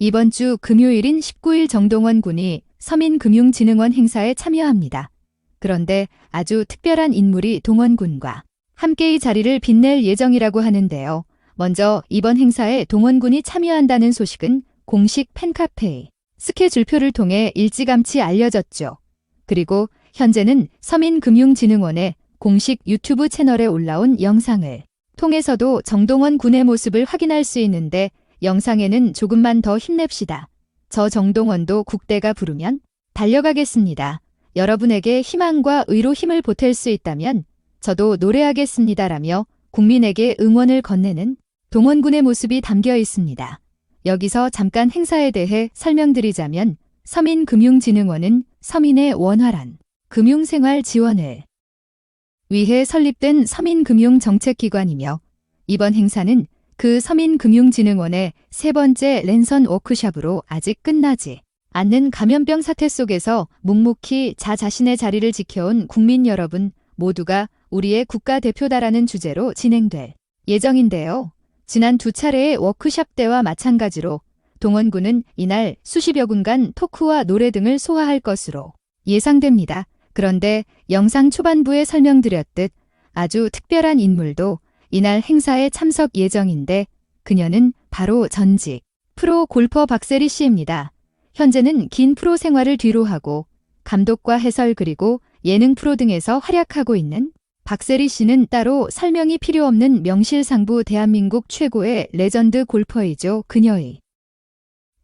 이번 주 금요일인 19일 정동원 군이 서민금융진흥원 행사에 참여합니다. 그런데 아주 특별한 인물이 동원 군과 함께 이 자리를 빛낼 예정이라고 하는데요. 먼저 이번 행사에 동원 군이 참여한다는 소식은 공식 팬카페 스케줄표를 통해 일찌감치 알려졌죠. 그리고 현재는 서민금융진흥원의 공식 유튜브 채널에 올라온 영상을 통해서도 정동원 군의 모습을 확인할 수 있는데 영상에는 조금만 더 힘냅시다. 저 정동원도 국대가 부르면 달려가겠습니다. 여러분에게 희망과 의로 힘을 보탤 수 있다면 저도 노래하겠습니다라며 국민에게 응원을 건네는 동원군의 모습이 담겨 있습니다. 여기서 잠깐 행사에 대해 설명드리자면 서민금융진흥원은 서민의 원활한 금융생활 지원을 위해 설립된 서민금융정책기관이며 이번 행사는 그 서민금융진흥원의 세 번째 랜선 워크샵으로 아직 끝나지 않는 감염병 사태 속에서 묵묵히 자 자신의 자리를 지켜온 국민 여러분 모두가 우리의 국가대표다라는 주제로 진행될 예정인데요. 지난 두 차례의 워크샵 때와 마찬가지로 동원군은 이날 수십여 분간 토크와 노래 등을 소화할 것으로 예상됩니다. 그런데 영상 초반부에 설명드렸듯 아주 특별한 인물도 이날 행사에 참석 예정인데 그녀는 바로 전직 프로 골퍼 박세리 씨입니다. 현재는 긴 프로 생활을 뒤로 하고 감독과 해설 그리고 예능 프로 등에서 활약하고 있는 박세리 씨는 따로 설명이 필요 없는 명실상부 대한민국 최고의 레전드 골퍼이죠. 그녀의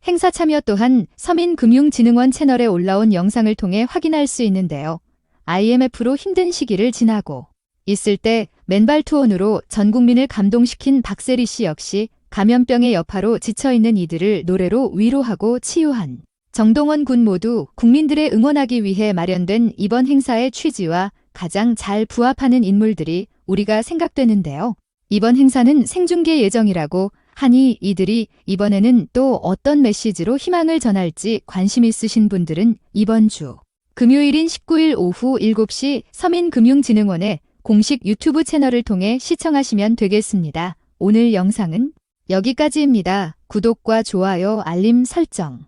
행사 참여 또한 서민금융진흥원 채널에 올라온 영상을 통해 확인할 수 있는데요. IMF로 힘든 시기를 지나고 있을 때 맨발 투혼으로 전 국민을 감동시킨 박세리 씨 역시 감염병의 여파로 지쳐있는 이들을 노래로 위로하고 치유한 정동원 군 모두 국민들의 응원하기 위해 마련된 이번 행사의 취지와 가장 잘 부합하는 인물들이 우리가 생각되는데요. 이번 행사는 생중계 예정이라고 하니 이들이 이번에는 또 어떤 메시지로 희망을 전할지 관심 있으신 분들은 이번 주 금요일인 19일 오후 7시 서민금융진흥원의 공식 유튜브 채널을 통해 시청하시면 되겠습니다. 오늘 영상은 여기까지입니다. 구독과 좋아요, 알림 설정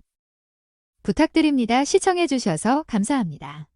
부탁드립니다. 시청해주셔서 감사합니다.